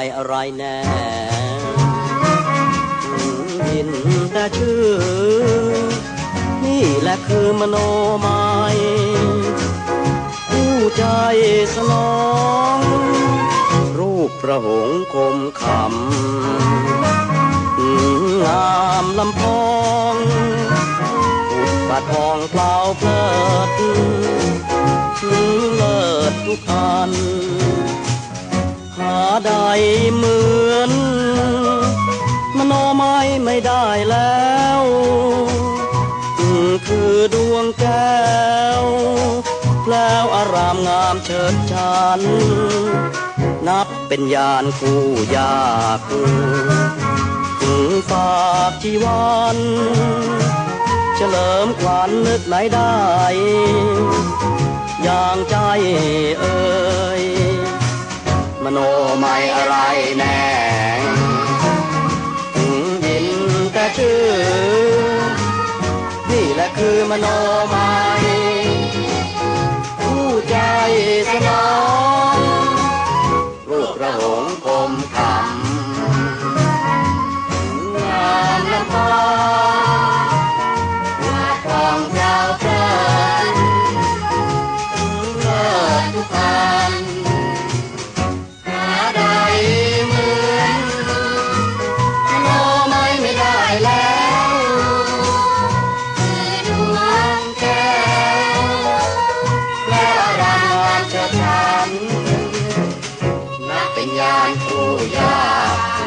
ไม่อะไรแน่ยินแต่ชื่อ นี่แหละคือมโนไม้ผู้ใจสนอง รูปประหงคมคำงามลำพองอุดปาทองเปล่าเพลิดเลิศทุกอัน หาได้เหมือนมโนไม้ไม่ได้แล้วคือดวงแก้วแล้วอารามงามเฉิดชัน นับเป็นยานคู่ยากถึงฝากชีวันเฉลิมขวัญนึกไหนได้ อย่างใจเอ่ย โนไม่อะไรแน่ถึงยินแต่ชื่อ นี่แหละคือมโนไม้ เชิดชันนับเป็นยานผู้ยา